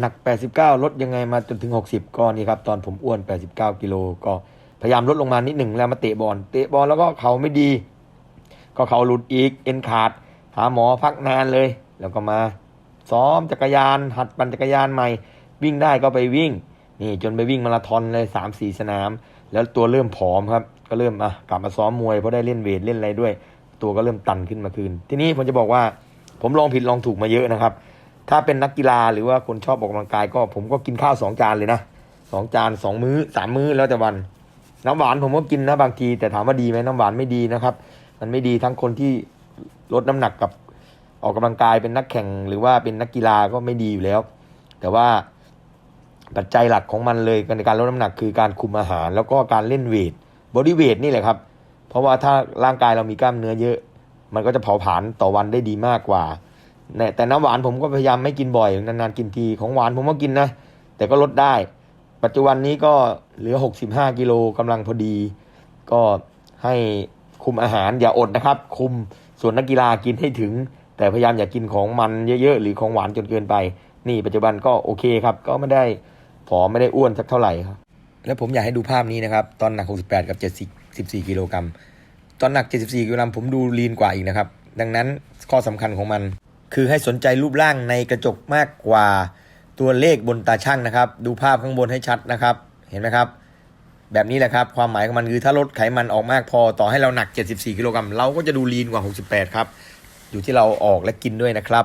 หนัก 89 ลดยังไงมาจนถึง 60 ก็นี่ครับตอนผมอ้วน 89 กิโลก็พยายามลดลงมานิดหนึ่งแล้วมาเตะบอลเตะบอลแล้วก็เขาไม่ดี ก็เขาหลุดอีกเอ็นขาด หาหมอพักนานเลย แล้วก็มาซ้อมจักรยาน หัดปั่นจักรยานใหม่ วิ่งได้ก็ไปวิ่ง นี่จนไปวิ่งมาราธอนเลย3 4 สนาม แล้วตัวเริ่มผอมครับ ก็เริ่มอะกลับมาซ้อมมวยเพราะได้เล่นเวทเล่นอะไรด้วย ตัวก็เริ่มตันขึ้นมาคืน ทีนี้ผมจะบอกว่า ผมลองผิดลองถูกมาเยอะนะครับ ถ้าเป็นนักกีฬาหรือว่าคนชอบออกกำลังกายก็ผมก็กินข้าวสองจานเลยนะสองจานสองมื้อสามมื้อแล้วแต่วัน น้ำหวานผมก็กินนะบางที แต่ถามว่าดีไหมน้ำหวานไม่ดีนะครับ มันไม่ดีทั้งคนที่ลดน้ำหนักกับออกกำลังกายเป็นนักแข่ง หรือว่าเป็นนักกีฬาก็ไม่ดีอยู่แล้ว แต่ว่าปัจจัยหลักของมันเลยในการลดน้ำหนักคือการคุมอาหาร แล้วก็การเล่นเวทบอดี้เวทนี่แหละครับ เพราะว่าถ้าร่างกายเรามีกล้ามเนื้อเยอะ มันก็จะเผาผลาญต่อวันได้ดีมากกว่า แต่น้ำหวานผมก็พยายามไม่กินบ่อยนานๆกินทีของหวานผมก็กินนะ แต่ก็ลดได้ ปัจจุบันนี้ก็เหลือ 65 กิโลกำลังพอดี ก็ให้คุมอาหารอย่าอดนะครับ คุมส่วนนักกีฬากินให้ถึง แต่พยายามอย่ากกินของมันเยอะๆ หรือของหวานจนเกินไป นี่ปัจจุบันก็โอเคครับ ก็ไม่ได้ผอมไม่ได้อ้วนสักเท่าไหร่ครับ แล้วผมอยากให้ดูภาพนี้นะครับ ตอนหนัก 68 กับ 74 กิโลกรัมตอนหนัก 74 กิโลกรัมผมดูลีนกว่าอีกนะครับ ดังนั้นข้อสำคัญของมัน คือให้สนใจรูปร่างในกระจกมากกว่าตัวเลขบนตาช่างนะครับ ดูภาพข้างบนให้ชัดนะครับ เห็นไหมครับ แบบนี้แหละครับ ความหมายของมันคือถ้าลดไขมันออกมากพอต่อให้เราหนัก 74 กิโลกรัมเราก็จะดูลีนกว่า 68 ครับ อยู่ที่เราออกและกินด้วยนะครับ